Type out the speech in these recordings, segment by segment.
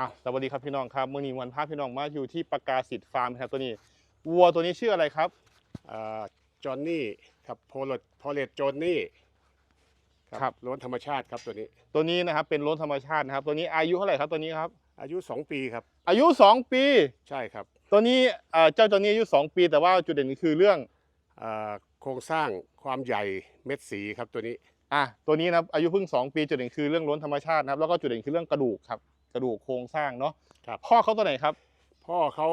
อะสวัสดีครับพี่น้องครับมื่อนี้วันพาพี่น้องมาอยู่ที่ประกาศสิทธิ์ฟาร์มครับตัวนี้วัวตัวนี้ชื่ออะไรครับจอห์นนี่ครับโพลโพเลตจอห์นนี่ครับล้วนธรรมชาติครับตัวนี้ ตัวนี้นะครับเป็นล้นธรรมชาตินะครับ ตัวนี้อายุเท่าไหร่ครับตัวนี้ครับ อายุ 2 ปีครับ อายุ 2 ปีใช่ครับ ตัวนี้เอ่อเจ้าตัวนี้อายุ 2 ปี แต่ว่าจุดเด่นคือเรื่องอ่าโครงสร้างความใหญ่เม็ดสีครับตัวนี้อะตัวนี้นะครับอายุเพิ่ง 2 ปีจุดเด่นคือเรื่องล้นธรรมชาตินะครับแล้วก็จุดเด่นคือเรื่องกระดูกครับ กระดูกโครงสร้างเนาะครับ พ่อเขาตัวไหนครับ พ่อเขา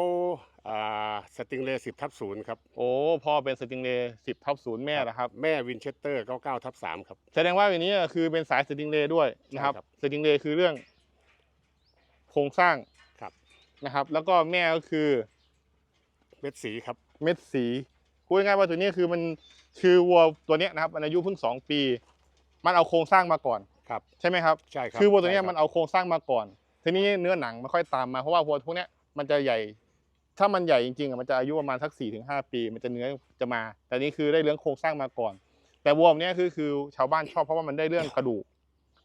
อ่าสติงเลสิบทับศูนย์ครับ โอ้พ่อเป็นสติงเลสิบทับศูนย์แม่นะครับแม่วินเชสเตอร์เก้าเก้าทับสามครับ แสดงว่าวันนี้คือเป็นสายสติงเลด้วยนะครับใช่ครับสติงเลคือเรื่อง โครงสร้างครับ นะครับ แล้วก็แม่ก็คือเม็ดสีครับ เม็ดสีพูดง่ายๆว่าตัวนี้คือมันคือวัวตัวเนี้ยนะครับมันอายุเพิ่งสองปี มันเอาโครงสร้างมาก่อน ครับ ใช่ไหมครับ ใช่ครับคือวัวตัวเนี้ยใช่ครับมันเอาโครงสร้างมาก่อน ทีนี้เนื้อหนังมันค่อยตามมาเพราะว่าวัวพวกเนี้ยมันจะใหญ่ ถ้ามันใหญ่จริงๆอะมันจะอายุประมาณสักสี่ถึงห้าปี มันจะเนื้อจะมา แต่นี่คือได้เรื่องโครงสร้างมาก่อน แต่วัวแบบเนี้ยคือคือชาวบ้านชอบเพราะว่ามันได้เรื่องกระดูก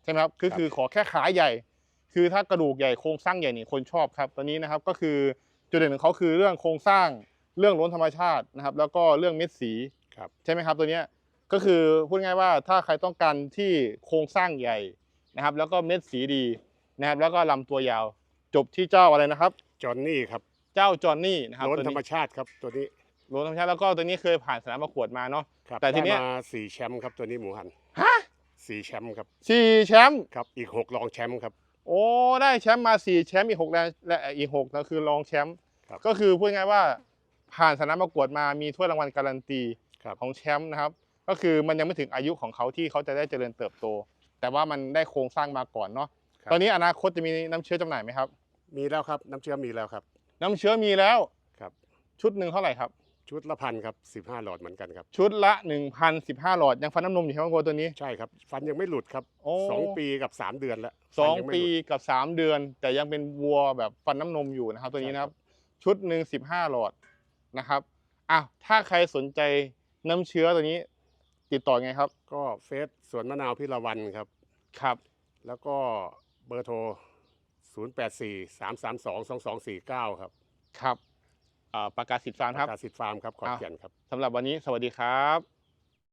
ใช่ไหมครับคือคือขอแค่ขาใหญ่ คือถ้ากระดูกใหญ่โครงสร้างใหญ่นี่คนชอบครับตัวนี้นะครับก็คือจุดเด่นของเขาคือเรื่องโครงสร้างเรื่องล้นธรรมชาตินะครับ แล้วก็เรื่องเม็ดสีครับใช่ไหมครับตัวเนี้ยก็คือพูดง่ายว่าถ้าใครต้องการที่โครงสร้างใหญ่นะครับ แล้วก็เม็ดสีดี นะครับ แล้วก็ลำตัวยาว จบที่เจ้าอะไรนะครับ จอห์นนี่ครับเจ้าจอห์นนี่นะครับล้นตัวธรรมชาติครับตัวนี้ล้นธรรมชาติแล้วก็ตัวนี้เคยผ่านสนามประกวดมาเนาะ ครับแต่ทีเนี้ย ได้มาสี่แชมป์ครับตัวนี้หมูหันฮะสี่แชมป์ครับสี่แชมป์ครับอีกหกรองแชมป์ครับ โอ้ได้แชมป์มาสี่แชมป์อีกหกและและอีกหกก็คือรองแชมป์ครับ ก็คือพูดง่ายว่าผ่านสนามประกวดมามีถ้วยรางวัลการันตี ครับ ของแชมป์นะครับ ก็คือมันยังไม่ถึงอายุของเขาที่เขาจะได้เจริญเติบโต แต่ว่ามันได้โครงสร้างมาก่อนเนาะครับ ตอนนี้อนาคตจะมีน้ำเชื้อจำหน่ายไหมครับ มีแล้วครับน้ำเชื่อมมีแล้วครับ น้ำเชื้อมีแล้วครับ ชุดหนึ่งเท่าไหร่ครับ ชุดละพันครับสิบห้าหลอดเหมือนกันครับ ชุดละ1,015หลอดยังฟันน้ำนมอยู่ใช่ไหมวัวตัวนี้ ใช่ครับ ฟันยังไม่หลุดครับโอ้ สองปีกับสามเดือนแล้วสองฟันยังไม่ปีหลุด กับ3เดือน แต่ยังเป็นวัวแบบฟันน้ำนมอยู่นะครับ ตัวนี้นะครับ ชุดหนึ่ง15หลอดนะครับอะถ้าใครสนใจน้ำเชื้อตัวนี้ ติดต่อไงครับก็เฟซสวนมะนาวพิรวันครับ ครับ แล้วก็ เบอร์โทร 0 8 4 3 3 2 2 2 4 9 ครับครับอ่าประกาศสิทธิ์ฟาร์มครับประกาศสิทธิ์ฟาร์มครับขอนแก่นครับ สำหรับวันนี้สวัสดีครับ